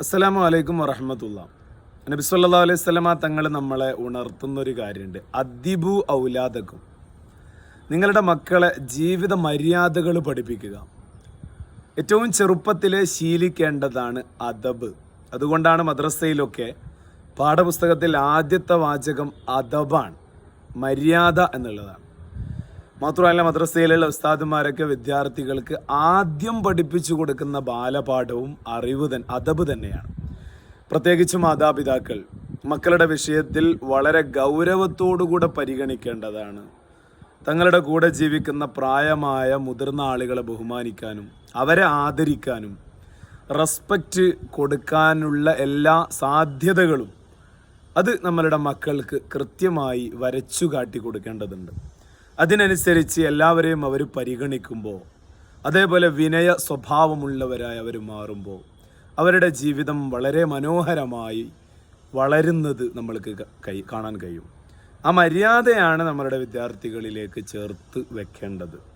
അസ്സലാമു അലൈക്കും വറഹമത്തുള്ള. നബി സല്ലാ അലൈഹി സ്വലമ തങ്ങൾ നമ്മളെ ഉണർത്തുന്ന ഒരു കാര്യമുണ്ട്. അദ്ദിബു ഔലാദക്കും. നിങ്ങളുടെ മക്കളെ ജീവിത മര്യാദകൾ പഠിപ്പിക്കുക. ഏറ്റവും ചെറുപ്പത്തിൽ ശീലിക്കേണ്ടതാണ് അദബ്. അതുകൊണ്ടാണ് മദ്രസയിലൊക്കെ പാഠപുസ്തകത്തിൽ ആദ്യത്തെ വാചകം അദബാണ്. മര്യാദ എന്നുള്ളതാണ്. മാത്രമല്ല മദ്രസയിലുള്ള ഉസ്താദുമാരൊക്കെ വിദ്യാർത്ഥികൾക്ക് ആദ്യം പഠിപ്പിച്ചു കൊടുക്കുന്ന ബാലപാഠവും അറിവ് തന്നെ അതബ് തന്നെയാണ്. പ്രത്യേകിച്ച് മാതാപിതാക്കൾ മക്കളുടെ വിഷയത്തിൽ വളരെ ഗൗരവത്തോടുകൂടെ പരിഗണിക്കേണ്ടതാണ്. തങ്ങളുടെ കൂടെ ജീവിക്കുന്ന പ്രായമായ മുതിർന്ന ആളുകളെ ബഹുമാനിക്കാനും അവരെ ആദരിക്കാനും റെസ്പെക്റ്റ് കൊടുക്കാനുള്ള എല്ലാ സാധ്യതകളും അത് നമ്മളുടെ മക്കൾക്ക് കൃത്യമായി വരച്ചു കാട്ടി കൊടുക്കേണ്ടതുണ്ട്. അതിനനുസരിച്ച് എല്ലാവരെയും അവർ പരിഗണിക്കുമ്പോൾ അതേപോലെ വിനയ സ്വഭാവമുള്ളവരായി അവർ മാറുമ്പോൾ അവരുടെ ജീവിതം വളരെ മനോഹരമായി വളരുന്നത് നമ്മൾക്ക് കാണാൻ കഴിയും. ആ മര്യാദയാണ് നമ്മളുടെ വിദ്യാർത്ഥികളിലേക്ക് ചേർത്ത് വെക്കേണ്ടത്.